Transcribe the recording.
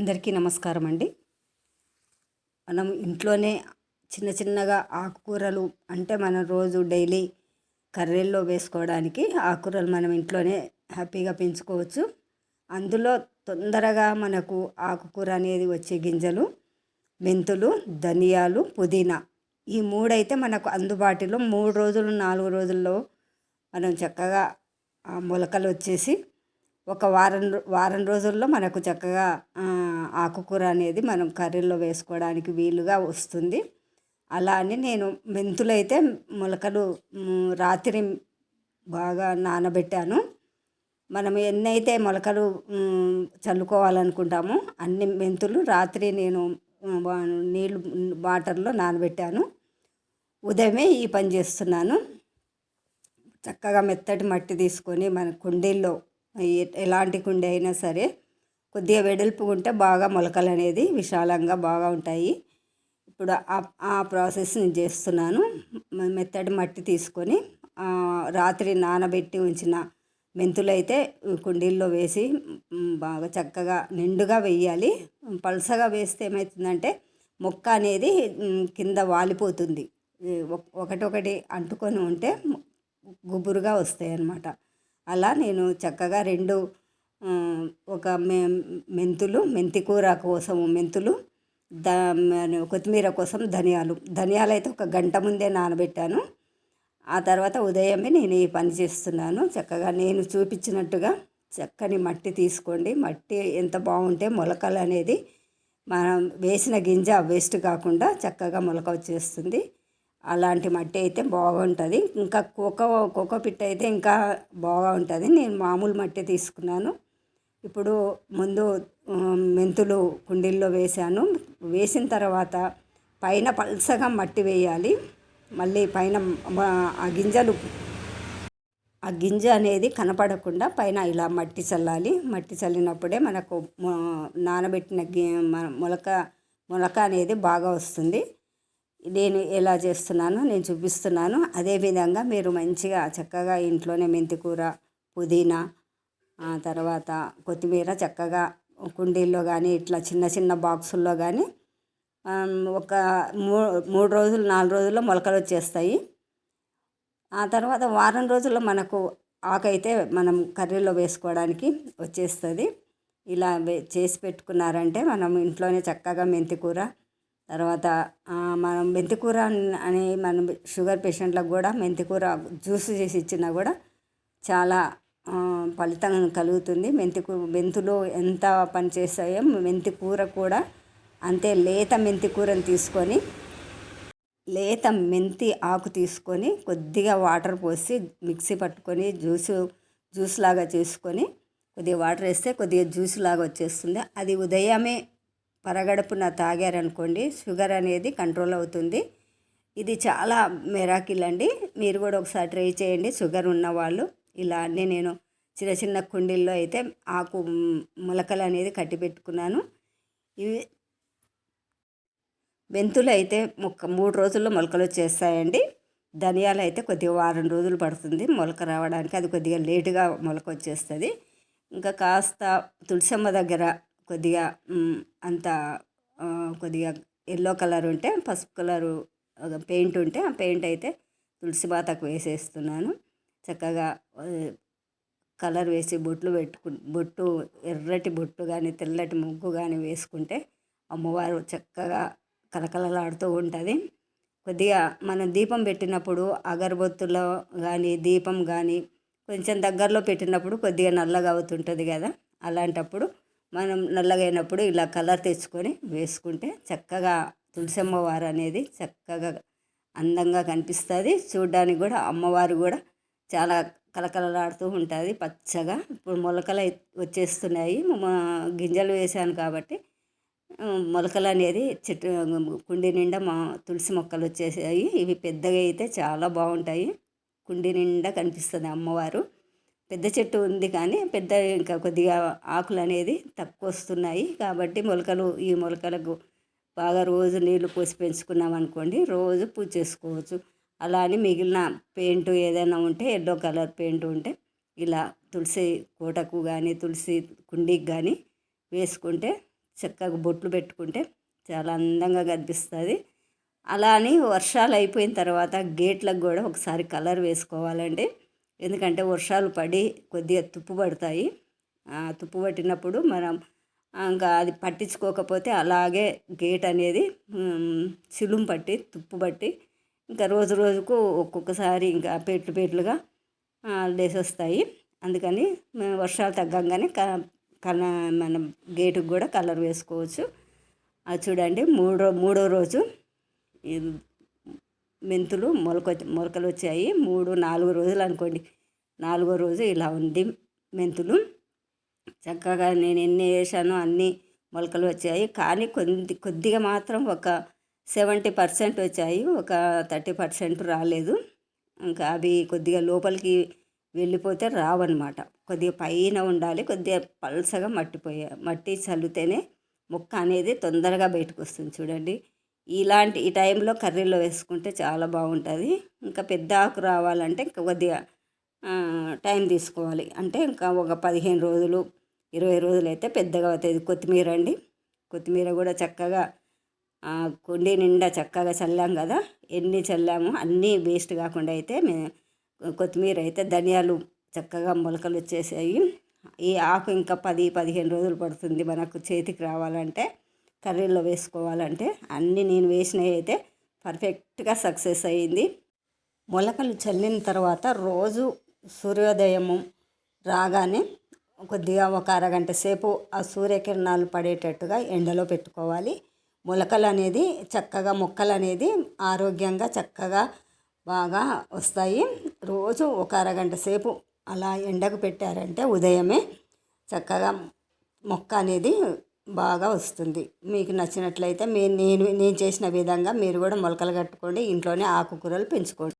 అందరికీ నమస్కారం అండి. మనం ఇంట్లోనే చిన్న చిన్నగా ఆకుకూరలు అంటే మనం రోజు డైలీ కర్రీల్లో వేసుకోవడానికి ఆకుకూరలు మనం ఇంట్లోనే హ్యాపీగా పెంచుకోవచ్చు. అందులో తొందరగా మనకు ఆకుకూర అనేది వచ్చే గింజలు మెంతులు ధనియాలు పుదీనా ఈ మూడైతే మనకు అందుబాటులో మూడు రోజులు నాలుగు రోజుల్లో మనం చక్కగా మొలకలు వచ్చేసి ఒక వారం వారం రోజుల్లో మనకు చక్కగా ఆకుకూర అనేది మనం కర్రీలో వేసుకోవడానికి వీలుగా వస్తుంది. అలా అని నేను మెంతులు అయితే మొలకలు రాత్రి బాగా నానబెట్టాను. మనం ఎన్నైతే మొలకలు చల్లుకోవాలనుకుంటామో అన్ని మెంతులు రాత్రి నేను నీళ్ళు వాటర్లో నానబెట్టాను. ఉదయమే ఈ పని చేస్తున్నాను. చక్కగా మెత్తటి మట్టి తీసుకొని మన కుండీల్లో ఎలాంటి కుండి అయినా సరే కొద్దిగా వెడల్పు ఉంటే బాగా మొలకలు అనేది విశాలంగా బాగా ఉంటాయి. ఇప్పుడు ఆ ప్రాసెస్ నేను చేస్తున్నాను. మెత్తటి మట్టి తీసుకొని రాత్రి నానబెట్టి ఉంచిన మెంతులు అయితే కుండీల్లో వేసి బాగా చక్కగా నిండుగా వేయాలి. పలసగా వేస్తే ఏమవుతుందంటే మొక్క అనేది కింద వాలిపోతుంది. ఒకటొకటి అంటుకొని ఉంటే గుబురుగా వస్తాయి అన్నమాట అలా నేను చక్కగా రెండు ఒక మె మెంతులు మెంతికూర కోసం మెంతులు ద కొత్తిమీర కోసం ధనియాలు. ధనియాలు అయితే ఒక గంట ముందే నానబెట్టాను. ఆ తర్వాత ఉదయమే నేను ఈ పని చేస్తున్నాను. చక్కగా నేను చూపించినట్టుగా చక్కని మట్టి తీసుకోండి. మట్టి ఎంత బాగుంటే మొలకలు అనేది మనం వేసిన గింజ వేస్ట్ కాకుండా చక్కగా మొలక వచ్చేస్తుంది. అలాంటి మట్టి అయితే బాగుంటుంది. ఇంకా కోకో కోకో పిట్ అయితే ఇంకా బాగా ఉంటుంది నేను మామూలు మట్టి తీసుకున్నాను. ఇప్పుడు ముందు మెంతులు కుండీల్లో వేసాను. వేసిన తర్వాత పైన పల్సగా మట్టి వేయాలి. మళ్ళీ పైన ఆ గింజలు ఆ గింజ అనేది కనపడకుండా పైన ఇలా మట్టి చల్లాలి. మట్టి చల్లినప్పుడే మనకు నానబెట్టిన మొలక మొలక అనేది బాగా వస్తుంది. నేను ఎలా చేస్తున్నానో నేను చూపిస్తున్నాను. అదేవిధంగా మీరు మంచిగా చక్కగా ఇంట్లోనే మెంతికూర పుదీనా తర్వాత కొత్తిమీర చక్కగా కుండీల్లో కానీ ఇట్లా చిన్న చిన్న బాక్సుల్లో కానీ ఒక మూ మూడు రోజులు నాలుగు రోజుల్లో మొలకలు వచ్చేస్తాయి. ఆ తర్వాత వారం రోజుల్లో మనకు ఆకైతే మనం కర్రీలో వేసుకోవడానికి వచ్చేస్తుంది. ఇలా చేసి పెట్టుకున్నారంటే మనం ఇంట్లోనే చక్కగా మెంతికూర తర్వాత మనం మెంతికూర అని మనం షుగర్ పేషెంట్లకు కూడా మెంతికూర జ్యూస్ చేసి ఇచ్చినా కూడా చాలా ఫలితం కలుగుతుంది. మెంతి మెంతులు ఎంత పని చేస్తాయో మెంతి కూర కూడా అంతే లేత మెంతి కూరని తీసుకొని లేత మెంతి ఆకు తీసుకొని కొద్దిగా వాటర్ పోసి మిక్సీ పట్టుకొని జ్యూస్ జ్యూస్ లాగా చేసుకొని కొద్దిగా వాటర్ వేస్తే కొద్దిగా జ్యూస్ లాగా వచ్చేస్తుంది. అది ఉదయమే పరగడుపున తాగారనుకోండి షుగర్ అనేది కంట్రోల్ అవుతుంది. ఇది చాలా మెరాకిల్ అండి. మీరు కూడా ఒకసారి ట్రై చేయండి. షుగర్ ఉన్నవాళ్ళు ఇలా అన్నీ నేను చిన్న చిన్న కుండీల్లో అయితే ఆకు మొలకలు అనేది కట్టి పెట్టుకున్నాను. ఇవి మెంతులు అయితే మొక్క మూడు రోజుల్లో మొలకలు వచ్చేస్తాయండి. ధనియాలు అయితే కొద్దిగా వారం రోజులు పడుతుంది మొలక రావడానికి. అది కొద్దిగా లేటుగా మొలక వచ్చేస్తుంది. ఇంకా కాస్త తులసమ్మ దగ్గర కొద్దిగా అంత కొద్దిగా ఎల్లో కలర్ ఉంటే పసుపు కలరు పెయింట్ ఉంటే ఆ పెయింట్ అయితే తులసి మాతకు వేసేస్తున్నాను. చక్కగా కలర్ వేసి బొట్లు పెట్టుకు బొట్టు ఎర్రటి బొట్టు కానీ తెల్లటి ముగ్గు కానీ వేసుకుంటే అమ్మవారు చక్కగా కలకలలాడుతూ ఉంటుంది. కొద్దిగా మనం దీపం పెట్టినప్పుడు అగరబత్తులో కానీ దీపం కానీ కొంచెం దగ్గరలో పెట్టినప్పుడు కొద్దిగా నల్లగా అవుతుంటుంది కదా. అలాంటప్పుడు మనం నల్లగైనప్పుడు ఇలా కలర్ తెచ్చుకొని వేసుకుంటే చక్కగా తులసి అమ్మవారు అనేది చక్కగా అందంగా కనిపిస్తుంది. చూడ్డానికి కూడా అమ్మవారు కూడా చాలా కలకలలాడుతూ ఉంటుంది. పచ్చగా ఇప్పుడు మొలకలు వచ్చేస్తున్నాయి. గింజలు వేసాను కాబట్టి మొలకలు అనేది చెట్టు కుండి నిండా మా తులసి మొక్కలు వచ్చేసాయి. ఇవి పెద్దగా అయితే చాలా బాగుంటాయి. కుండి నిండా కనిపిస్తుంది అమ్మవారు. పెద్ద చెట్టు ఉంది కానీ పెద్ద ఇంకా కొద్దిగా ఆకులు అనేది తక్కువ వస్తున్నాయి కాబట్టి మొలకలు ఈ మొలకలకు బాగా రోజు నీళ్ళు పోసి పెంచుకున్నాం అనుకోండి రోజు పూజ చేసుకోవచ్చు. అలా అని మిగిలిన పెయింట్ ఏదైనా ఉంటే ఎల్లో కలర్ పెయింట్ ఉంటే ఇలా తులసి కోటకు కానీ తులసి కుండీకి కానీ వేసుకుంటే చక్కగా బొట్లు పెట్టుకుంటే చాలా అందంగా కనిపిస్తుంది. అలా అని వర్షాలు అయిపోయిన తర్వాత గేట్లకు కూడా ఒకసారి కలర్ వేసుకోవాలండి. ఎందుకంటే వర్షాలు పడి కొద్దిగా తుప్పు పడతాయి. ఆ తుప్పు పట్టినప్పుడు మనం ఇంకా అది పట్టించుకోకపోతే అలాగే గేట్ అనేది సిలుం పట్టి తుప్పు పట్టి ఇంకా రోజు రోజుకు ఒక్కొక్కసారి ఇంకా పేట్లు పేట్లుగా లేసొస్తాయి. అందుకని వర్షాలు తగ్గంగానే క కల మన గేటుకు కూడా కలర్ వేసుకోవచ్చు. అది చూడండి మూడో మూడో రోజు మెంతులు మొలక మొలకలు వచ్చాయి. మూడు నాలుగు రోజులు అనుకోండి. నాలుగో రోజు ఇలా ఉంది మెంతులు. చక్కగా నేను ఎన్ని వేసానో అన్ని మొలకలు వచ్చాయి. కానీ కొద్ది కొద్దిగా మాత్రం ఒక సెవెంటీ పర్సెంట్ వచ్చాయి. ఒక థర్టీ పర్సెంట్ రాలేదు. ఇంకా అవి కొద్దిగా లోపలికి వెళ్ళిపోతే రావన్నమాట. కొద్దిగా పైన ఉండాలి. కొద్దిగా పల్సగా మట్టిపోయా మట్టి చల్లితేనే మొక్క అనేది తొందరగా బయటకు వస్తుంది. చూడండి. ఇలాంటి ఈ టైంలో కర్రీలో వేసుకుంటే చాలా బాగుంటుంది. ఇంకా పెద్ద ఆకు రావాలంటే ఇంకా కొద్దిగా టైం తీసుకోవాలి. అంటే ఇంకా ఒక పదిహేను రోజులు ఇరవై రోజులు అయితే పెద్దగా అవుతుంది కొత్తిమీర అండి. కొత్తిమీర కూడా చక్కగా కుండీ నిండా చక్కగా చల్లాం కదా. ఎన్ని చల్లాము అన్నీ వేస్ట్ కాకుండా అయితే మేము కొత్తిమీర అయితే ధనియాలు చక్కగా మొలకలు వచ్చేసాయి. ఈ ఆకు ఇంకా పది పదిహేను రోజులు పడుతుంది మనకు చేతికి రావాలంటే. కర్రీలో వేసుకోవాలంటే అన్నీ నేను వేసినవి అయితే పర్ఫెక్ట్గా సక్సెస్ అయ్యింది. మొలకలు చల్లిన తర్వాత రోజు సూర్యోదయము రాగానే కొద్దిగా ఒక అరగంట సేపు ఆ సూర్యకిరణాలు పడేటట్టుగా ఎండలో పెట్టుకోవాలి. మొలకలు అనేది చక్కగా మొక్కలు అనేది ఆరోగ్యంగా చక్కగా బాగా వస్తాయి. రోజు ఒక అరగంట సేపు అలా ఎండకు పెట్టారంటే ఉదయమే చక్కగా మొక్క అనేది బాగా వస్తుంది. మీకు నచ్చినట్లయితే మీ నేను నేను చేసిన విధంగా మీరు కూడా మొలకలు కట్టుకోండి. ఇంట్లోనే ఆకుకూరలు పెంచుకోండి.